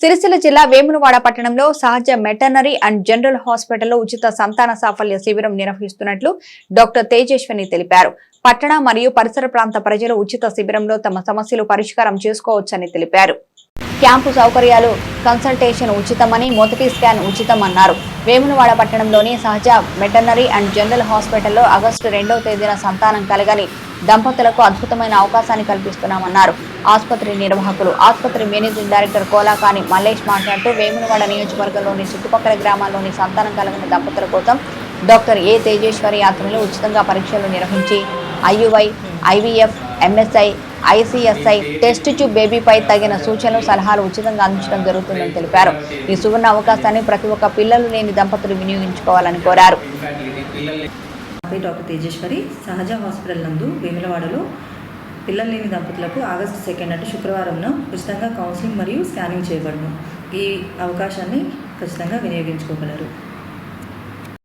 సిరిసిల్ల జిల్లా వేములవాడ పట్టణంలో సహజ మెటర్నరీ అండ్ జనరల్ హాస్పిటల్లో ఉచిత సంతాన సాఫల్య శిబిరం నిర్వహిస్తున్నట్లు డాక్టర్ తేజేశ్వని తెలిపారు. పట్టణ మరియు పరిసర ప్రాంత ప్రజలు ఉచిత శిబిరంలో తమ సమస్యలు పరిష్కారం చేసుకోవచ్చని తెలిపారు. క్యాంపు సౌకర్యాలు కన్సల్టేషన్ ఉచితమని మొదటి స్కాన్ ఉచితమన్నారు. వేములవాడ పట్టణంలోని సహజ వెటర్నరీ అండ్ జనరల్ హాస్పిటల్లో ఆగస్టు రెండవ తేదీన సంతానం కలగని దంపతులకు అద్భుతమైన అవకాశాన్ని కల్పిస్తున్నామన్నారు. ఆసుపత్రి నిర్వాహకులు ఆసుపత్రి మేనేజింగ్ డైరెక్టర్ కోలాకాని మల్లేష్ మాట్లాడుతూ వేములవాడ నియోజకవర్గంలోని చుట్టుపక్కల గ్రామాల్లోని సంతానం కలగని దంపతుల కోసం డాక్టర్ ఏ తేజేశ్వరి యాత్రలో ఉచితంగా పరీక్షలు నిర్వహించి IUI IVF MSI ICSI test tube బేబీపై తగిన సూచనలు సలహాలు ఉచితంగా అందించడం జరుగుతుందని తెలిపారు. ఈ సువర్ణ అవకాశాన్ని ప్రతి ఒక్క పిల్లలు లేని దంపతులు వినియోగించుకోవాలని కోరారు. డాక్టర్ తేజేశ్వరి సహజ హాస్పిటల్ నందు వేములవాడలో పిల్లలు లేని దంపతులకు ఆగస్టు సెకండ్ అంటే శుక్రవారంన ఉచితంగా కౌన్సిలింగ్ మరియు స్కానింగ్ చేయబడను. ఈ అవకాశాన్ని ఖచ్చితంగా వినియోగించుకోగలరు.